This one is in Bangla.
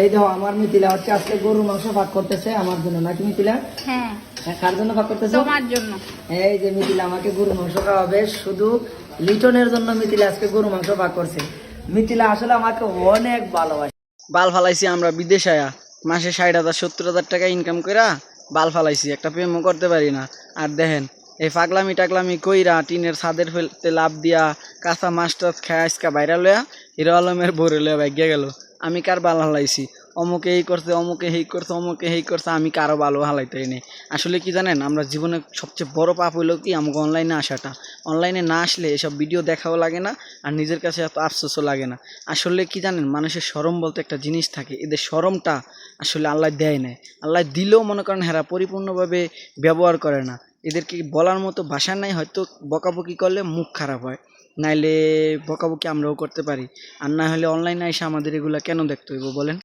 এই দেখো আমার মিথিলা হচ্ছে আজকে গরুর মাংস ভাগ করতেছে আমার জন্য নাকি মিথিলা? হ্যাঁ। হ্যাঁ, কার জন্য ভাগ করতেছে? তোমার জন্য। এই যে মিথিলা আমাকে গরু মাংস খাওয়াবে শুধু লিটনের জন্য মিথিলা আজকে গরু মাংস ভাগ করছে। মিথিলা আসলে আমাকে অনেক ভালোবাসে। বাল ফালাইছি আমরা বিদেশ আয়া। মাসে ষাট হাজার সত্তর হাজার টাকা ইনকাম কইরা বাল ফালাইছি একটা প্রেমও করতে পারি না। আর দেখেন এই পাগলামি টাগলামি কইরা টিনের ছাদের ফেলতে লাভ দিয়া কাঁচা মাছ টাছ খায় আজকা বাইরা লয়া হিরো আলমের বরে লয়া ভাগ্যা গেল। আমি কার বাল হালাইছি? অমুকে এই করছে, অমুকে হেই করছে, অমুকে এই করছে, আমি কারও ভালো হালাইতেই নেই। আসলে কি জানেন, আমরা জীবনে সবচেয়ে বড় পাপ হইল কি, আমাকে অনলাইনে আসাটা। অনলাইনে না আসলে এসব ভিডিও দেখাও লাগে না, আর নিজের কাছে এত আফসোসও লাগে না। আসলে কি জানেন, মানুষের সরম বলতে একটা জিনিস থাকে, এদের সরমটা আসলে আল্লাহ দেয় না আল্লাহ দিলেও মনে করেন হেরা পরিপূর্ণভাবে ব্যবহার করে না। এদেরকে বলার মতো ভাষা নাই, হয়তো বকাবকি করলে মুখ খারাপ হয়। নাইলে বকাবকি আমরাও করতে পারি। আর না হলে অনলাইনে এসে আমাদের এগুলা কেন দেখতে হইব বলেন?